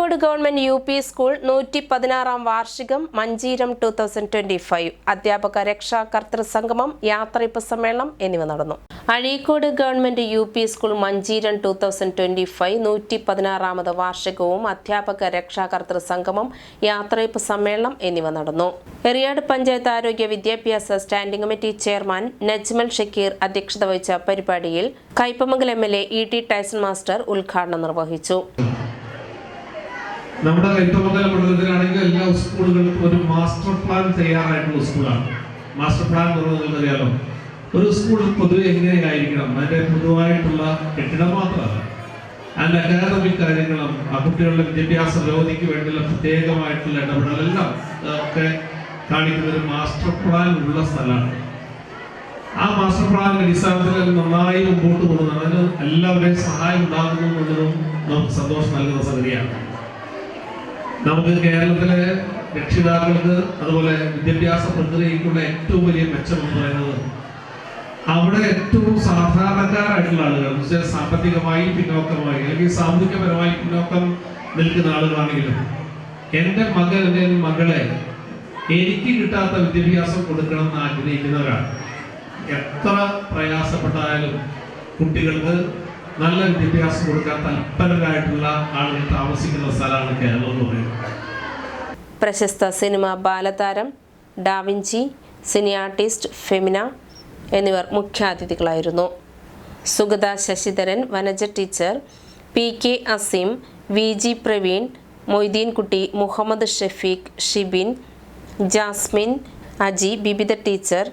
Azhikode government U P school നൂറ്റി പതിനാറാം വാർഷികം Manjeeram two thousand twenty five അധ്യാപക രക്ഷാകർതൃ സംഗമം യാത്രയപ്പ് സമ്മേളനം എന്നിവ നടന്നു. Azhikode government U P school Manjeeram two thousand twenty five നൂറ്റി പതിനാറാമത് വാർഷികവും അധ്യാപക രക്ഷാകർതൃ സംഗമം യാത്രയപ്പ് സമ്മേളനം എന്നിവ നടന്നു. എറിയാട് പഞ്ചായത്ത് ആരോഗ്യ വിദ്യാഭ്യാസ standing committee chairman Najmal Shakeer അധ്യക്ഷത വഹിച്ച പരിപാടിയിൽ Kaipamangal M L A E T Tyson master ഉദ്ഘാടനം നിർവഹിച്ചു. നമ്മുടെ കൈത്തമംഗലം മണ്ഡലത്തിലാണെങ്കിൽ എല്ലാ സ്കൂളുകളും ഒരു മാസ്റ്റർ പ്ലാൻ തയ്യാറായിട്ടുള്ള സ്കൂളാണ്. മാസ്റ്റർ പ്ലാൻ എന്ന് നിങ്ങൾക്കറിയാലോ ഒരു സ്കൂൾ പൊതുവെ എങ്ങനെയായിരിക്കണം? അതിന്റെ പൊതുവായിട്ടുള്ള കെട്ടിടം മാത്രമല്ല അതിന്റെ അക്കാദമിക് കാര്യങ്ങളും ആ കുട്ടികളുടെ വിദ്യാഭ്യാസ പുരോഗതിക്ക് വേണ്ടിയുള്ള പ്രത്യേകമായിട്ടുള്ള ഇടപെടലെല്ലാം ഒക്കെ കാണിക്കുന്ന ഒരു മാസ്റ്റർ പ്ലാൻ ഉള്ള സ്ഥലമാണ്. ആ മാസ്റ്റർ പ്ലാനിന്റെ അടിസ്ഥാനത്തിൽ നന്നായി മുമ്പോട്ട് പോകുന്നതാണ് അതിന് എല്ലാവരുടെയും സഹായം ഉണ്ടാകുന്നു എന്നുള്ളതും നമുക്ക് സന്തോഷം നൽകുന്ന സംഗതിയാണ്. നമുക്ക് കേരളത്തിലെ രക്ഷിതാക്കൾക്ക് അതുപോലെ വിദ്യാഭ്യാസ പ്രക്രിയയ്ക്കുള്ള ഏറ്റവും വലിയ മെച്ചം എന്ന് പറയുന്നത് അവിടെ ഏറ്റവും സാധാരണക്കാരായിട്ടുള്ള ആളുകൾ സാമ്പത്തികമായി പിന്നോക്കമായി അല്ലെങ്കിൽ സാമൂഹികപരമായി പിന്നോക്കം നിൽക്കുന്ന ആളുകളാണെങ്കിലും എന്റെ മകൻ എന്റെ മകളെ എനിക്ക് കിട്ടാത്ത വിദ്യാഭ്യാസം കൊടുക്കണം എന്ന് ആഗ്രഹിക്കുന്നവരാണ്. എത്ര പ്രയാസപ്പെട്ടാലും കുട്ടികൾക്ക് നല്ല വിദ്യാഭ്യാസം കൊടുക്കാൻ തൽപരരായിട്ടുള്ള ആളുകൾ താമസിക്കുന്ന സ്ഥലമാണ് കേരളം എന്ന് പറയുന്നത്. പ്രശസ്ത സിനിമ ബാലതാരം ഡാവിഞ്ചി സിനി ആർട്ടിസ്റ്റ് ഫെമിന എന്നിവർ മുഖ്യാതിഥികളായിരുന്നു. Sugatha Sasidharan Vanaja teacher P K Azeem V G Praveen Moideenkutty Muhammad Shafeeq Shibin Jasmin Aji Bibitha teacher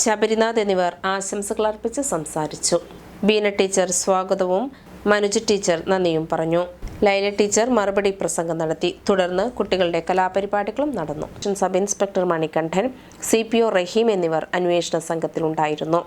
Sabarinath എന്നിവർ ആശംസകൾ അർപ്പിച്ച് സംസാരിച്ചു. ബീന ടീച്ചർ സ്വാഗതവും. മനുജ് ടീച്ചർ നന്ദിയും പറഞ്ഞു. ലൈല ടീച്ചർ മറുപടി പ്രസംഗം നടത്തി. തുടർന്ന് കുട്ടികളുടെ കലാപരിപാടികളും നടന്നു. Sub inspector Manikandan C P O Raheem എന്നിവർ അന്വേഷണ സംഘത്തിലുണ്ടായിരുന്നു.